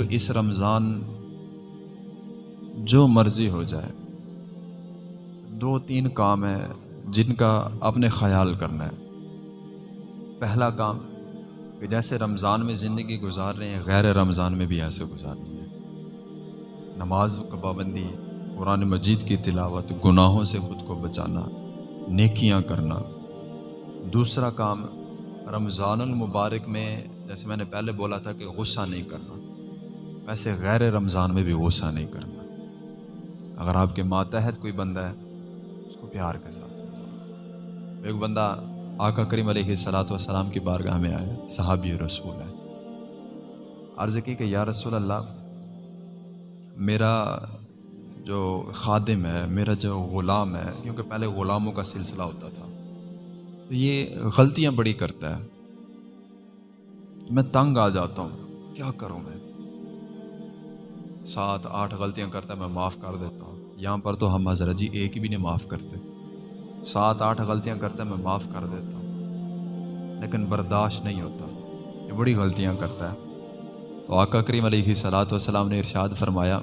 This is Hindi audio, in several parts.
इस रमज़ान जो मर्ज़ी हो जाए, दो तीन काम है जिनका अपने ख्याल करना है। पहला काम, कि जैसे रमज़ान में ज़िंदगी गुजार रहे हैं, गैर रमज़ान में भी ऐसे गुजारनी है। नमाज़ पाबंदी कुरान मजीद की तिलावत, गुनाहों से ख़ुद को बचाना, नेकियाँ करना। दूसरा काम रमज़ान मुबारक में, जैसे मैंने पहले बोला था कि गुस्सा नहीं करना। वैसे गैर रमज़ान में भी गुस्सा नहीं करना। अगर आपके मातहत कोई बंदा है, उसको प्यार के साथ एक बंदा आका करीम सलात सलाम की बारगाह में आया, सहाबी रसूल है। अर्ज़ की कि, या रसूल अल्लाह मेरा जो खादिम है, मेरा जो ग़ुलाम है, क्योंकि पहले ग़ुलामों का सिलसिला होता था। तो ये गलतियाँ बड़ी करता है। मैं तंग आ जाता हूँ, क्या करूँ मैं? सात, आठ गलतियाँ करता मैं माफ़ कर देता हूँ। यहाँ पर तो हम हज़रत जी एक भी नहीं माफ़ करते। सात, आठ गलतियाँ करता मैं माफ़ कर देता हूँ। लेकिन बर्दाश्त नहीं होता। ये बड़ी गलतियाँ करता है। तो आका करीम सलात वसलाम ने इरशाद फरमाया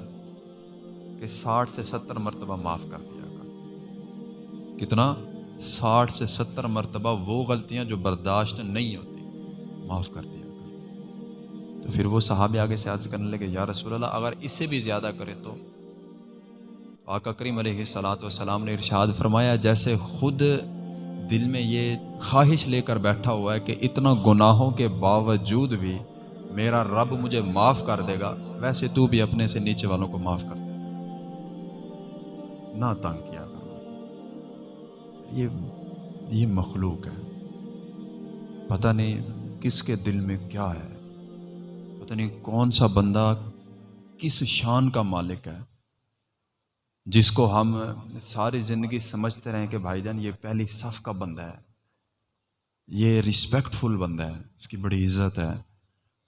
कि साठ से सत्तर मरतबा माफ़ कर दिया कर। कितना? साठ से सत्तर मरतबा वो गलतियाँ जो बर्दाश्त नहीं होती, माफ़ कर दिया तो फिर वो साहब आगे से आज करने लगे, या रसूल अगर इससे भी ज़्यादा करे तो? आका करीम सलात वसलाम ने इरशाद फरमाया, जैसे खुद दिल में ये ख्वाहिश लेकर बैठा हुआ है कि इतना गुनाहों के बावजूद भी मेरा रब मुझे माफ़ कर देगा, वैसे तू भी अपने से नीचे वालों को माफ़ कर दे। ना तंग किया ये ये मखलूक है। पता नहीं किसके दिल में क्या है। पता नहीं कौन सा बंदा किस शान का मालिक है, जिसको हम सारी ज़िंदगी समझते रहे कि भाईजान, ये पहली सफ़ का बंदा है। ये रिस्पेक्टफुल बंदा है, इसकी बड़ी इज़्ज़त है।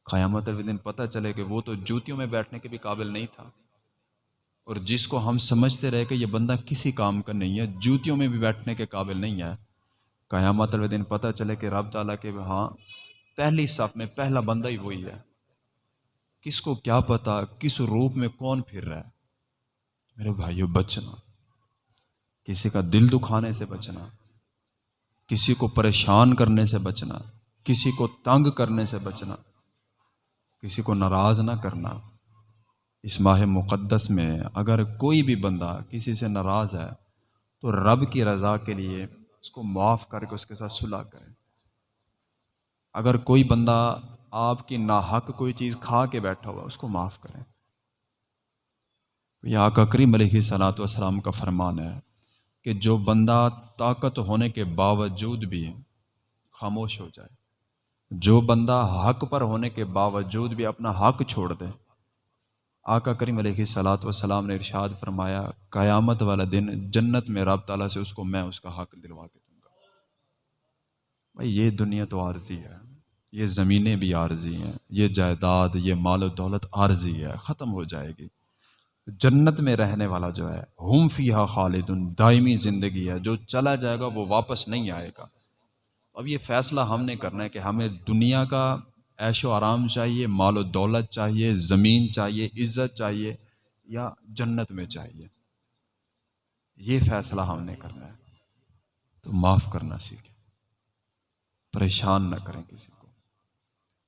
क़यामत दिन पता चले कि वो तो जूतियों में बैठने के भी काबिल नहीं था। और जिसको हम समझते रहे कि ये बंदा किसी काम का नहीं है, जूतियों में भी बैठने के काबिल नहीं है। क़यामत दिन पता चले कि रब ताला के हाँ पहली सफ़ में पहला बंदा ही वही है। किसको क्या पता, किस रूप में कौन फिर रहा है? मेरे भाइयों, बचना। किसी का दिल दुखाने से बचना। किसी को परेशान करने से बचना। किसी को तंग करने से बचना। किसी को नाराज़ ना करना। इस माह मुक़द्दस में अगर कोई भी बंदा किसी से नाराज़ है तो रब की रज़ा के लिए उसको माफ़ करके उसके साथ सुलह करें। अगर कोई बंदा आपकी नाहक कोई चीज़ खा के बैठा हुआ, उसको माफ़ करें। यह आका करीम सलात वसलाम का फरमान है कि जो बंदा ताकत होने के बावजूद भी खामोश हो जाए, जो बंदा हक पर होने के बावजूद भी अपना हक छोड़ दे, आका करीम सलात वसलाम ने इरशाद फरमाया, क़यामत वाला दिन जन्नत में रब ताला से उसको मैं उसका हक दिलवा के दूँगा। भाई, ये दुनिया तो आर्जी है। ये ज़मीनें भी आर्जी हैं, ये जायदाद, ये माल दौलत आर्जी है, ख़त्म हो जाएगी। जन्नत में रहने वाला जो है, हम फ़ीहा खालिदुन, दायमी ज़िंदगी है, जो चला जाएगा वो वापस नहीं आएगा। अब ये फ़ैसला हमने करना है कि हमें दुनिया का ऐशो आराम चाहिए, माल दौलत चाहिए, ज़मीन चाहिए, इज़्ज़त चाहिए, या जन्नत में चाहिए। ये फ़ैसला हमने करना है। तो माफ़ करना सीखें। परेशान ना करें किसी को।